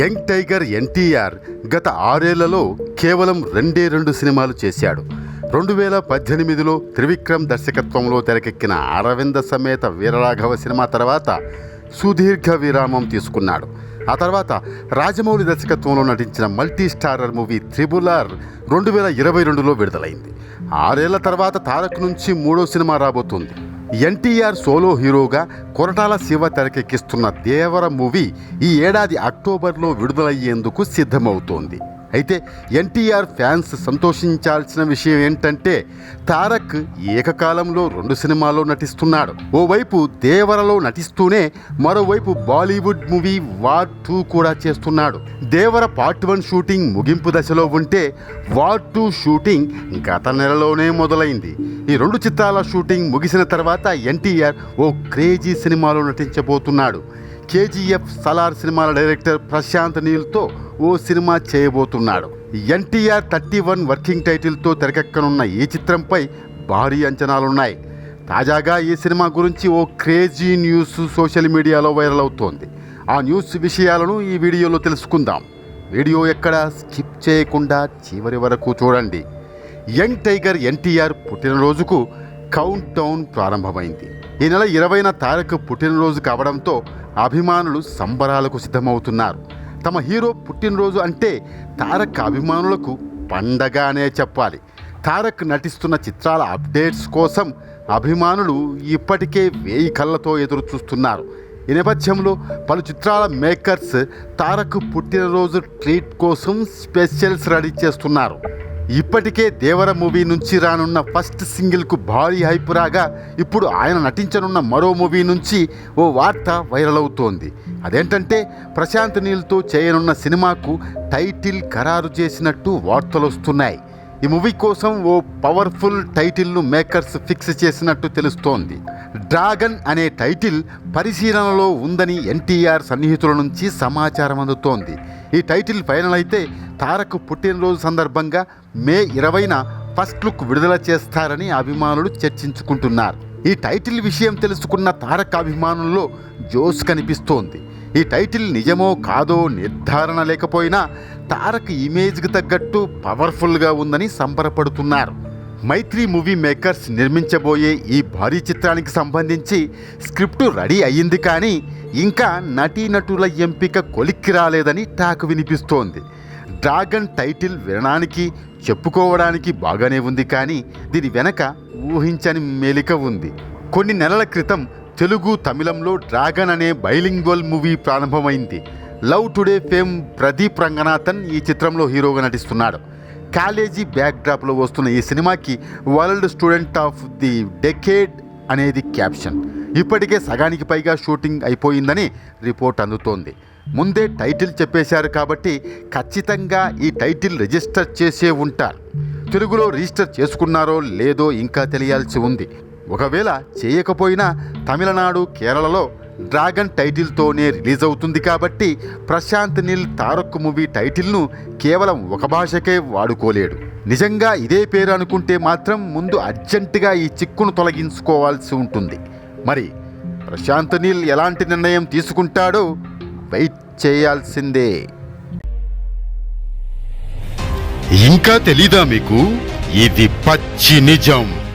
Young tiger NTR గత ఆరేళ్ళలో కేవలం రెండే రెండు సినిమాలు చేశాడు. రెండు వేల పద్దెనిమిదిలో త్రివిక్రమ్ దర్శకత్వంలో తెరకెక్కిన అరవింద సమేత వీరరాఘవ సినిమా తర్వాత సుదీర్ఘ విరామం తీసుకున్నాడు. ఆ తర్వాత రాజమౌళి దర్శకత్వంలో నటించిన మల్టీ స్టారర్ మూవీ త్రిబులార్ రెండు వేల ఇరవై రెండులో విడుదలైంది. ఆరేళ్ళ తర్వాత తారక్ నుంచి మూడో సినిమా రాబోతుంది. ఎన్టీఆర్ సోలో హీరోగా కొరటాల శివ తెరకెక్కిస్తున్న దేవర మూవీ ఈ ఏడాది అక్టోబర్లో విడుదలయ్యేందుకు సిద్ధమవుతోంది. అయితే ఎన్టీఆర్ ఫ్యాన్స్ సంతోషించాల్సిన విషయం ఏంటంటే తారక్ ఏకకాలంలో రెండు సినిమాల్లో నటిస్తున్నాడు. ఓవైపు దేవరలో నటిస్తూనే మరోవైపు బాలీవుడ్ మూవీ వార్ టూ కూడా చేస్తున్నాడు. దేవర పార్ట్ వన్ షూటింగ్ ముగింపు దశలో ఉంటే వార్ టూ షూటింగ్ గత నెలలోనే మొదలైంది. ఈ రెండు చిత్రాల షూటింగ్ ముగిసిన తర్వాత ఎన్టీఆర్ ఓ క్రేజీ సినిమాలో నటించబోతున్నాడు. కేజీఎఫ్ సలార్ సినిమాల డైరెక్టర్ ప్రశాంత్ నీల్తో ఓ సినిమా చేయబోతున్నాడు. ఎన్టీఆర్ థర్టీ వన్ వర్కింగ్ టైటిల్తో తెరకెక్కనున్న ఈ చిత్రంపై భారీ అంచనాలున్నాయి. తాజాగా ఈ సినిమా గురించి ఓ క్రేజీ న్యూస్ సోషల్ మీడియాలో వైరల్ అవుతోంది. ఆ న్యూస్ విషయాలను ఈ వీడియోలో తెలుసుకుందాం. వీడియో ఎక్కడ? స్కిప్ చేయకుండా చివరి వరకు చూడండి. యంగ్ టైగర్ ఎన్టీఆర్ పుట్టినరోజుకు కౌంట్ డౌన్ ప్రారంభమైంది. ఈ నెల ఇరవైన తారక్ పుట్టినరోజు కావడంతో అభిమానులు సంబరాలకు సిద్ధమవుతున్నారు. తమ హీరో పుట్టినరోజు అంటే తారక్ అభిమానులకు పండగ అనే చెప్పాలి. తారక్ నటిస్తున్న చిత్రాల అప్డేట్స్ కోసం అభిమానులు ఇప్పటికే వేయి కళ్ళతో ఎదురు చూస్తున్నారు ఈ నేపథ్యంలో పలు చిత్రాల మేకర్స్ తారక్ పుట్టినరోజు ట్రీట్ కోసం స్పెషల్స్ రెడీ చేస్తున్నారు. ఇప్పటికే దేవర మూవీ నుంచి రానున్న ఫస్ట్ సింగిల్కు భారీ హైప్ రాగా ఇప్పుడు ఆయన నటించనున్న మరో మూవీ నుంచి ఓ వార్త వైరల్ అవుతోంది. అదేంటంటే ప్రశాంత్ నీల్తో చేయనున్న సినిమాకు టైటిల్ ఖరారు చేసినట్టు వార్తలు వస్తున్నాయి ఈ మూవీ కోసం ఓ పవర్ఫుల్ టైటిల్ను మేకర్స్ ఫిక్స్ చేసినట్టు తెలుస్తోంది. డ్రాగన్ అనే టైటిల్ పరిశీలనలో ఉందని ఎన్టీఆర్ సన్నిహితుల నుంచి సమాచారం అందుతోంది. ఈ టైటిల్ ఫైనల్ అయితే తారక్ పుట్టినరోజు సందర్భంగా మే ఇరవైన ఫస్ట్ లుక్ విడుదల చేస్తారని అభిమానులు చర్చించుకుంటున్నారు. ఈ టైటిల్ విషయం తెలుసుకున్న తారక్ అభిమానుల్లో జోస్ కనిపిస్తోంది. ఈ టైటిల్ నిజమో కాదో నిర్ధారణ లేకపోయినా తారక్ ఇమేజ్కి తగ్గట్టు పవర్ఫుల్గా ఉందని సంబరపడుతున్నారు. మైత్రి మూవీ మేకర్స్ నిర్మించబోయే ఈ భారీ చిత్రానికి సంబంధించి స్క్రిప్టు రెడీ అయ్యింది కానీ ఇంకా నటీనటుల ఎంపిక కొలిక్కి రాలేదని టాక్ వినిపిస్తోంది. డ్రాగన్ టైటిల్ వినడానికి చెప్పుకోవడానికి బాగానే ఉంది కానీ దీని వెనక ఊహించని మేలిక ఉంది. కొన్ని నెలల క్రితం తెలుగు తమిళంలో డ్రాగన్ అనే బైలింగ్వల్ మూవీ ప్రారంభమైంది. Love today fame Pradeep Ranganathan ఈ చిత్రంలో హీరోగా నటిస్తున్నాడు. కాలేజీ బ్యాక్డ్రాప్లో వస్తున్న ఈ సినిమాకి world student of the decade అనేది క్యాప్షన్. ఇప్పటికే సగానికి పైగా షూటింగ్ అయిపోయిందని రిపోర్ట్ అందుతోంది. ముందే టైటిల్ చెప్పేశారు కాబట్టి ఖచ్చితంగా ఈ టైటిల్ రిజిస్టర్ చేసే ఉంటారు. తెలుగులో రిజిస్టర్ చేసుకున్నారో లేదో ఇంకా తెలియాల్సి ఉంది. ఒకవేళ చేయకపోయినా తమిళనాడు కేరళలో డ్రాగన్ టైటిల్తోనే రిలీజ్ అవుతుంది కాబట్టి ప్రశాంత్ నీల్ తారక్ మూవీ టైటిల్ను కేవలం ఒక భాషకే వాడుకోలేడు. నిజంగా ఇదే పేరు అనుకుంటే మాత్రం ముందు అర్జెంటుగా ఈ చిక్కును తొలగించుకోవాల్సి ఉంటుంది. మరి ప్రశాంత్ నీల్ ఎలాంటి నిర్ణయం తీసుకుంటాడో వెయిట్ చేయాల్సిందే. ఇంకా తెలీదా మీకు? ఇది పచ్చి నిజం.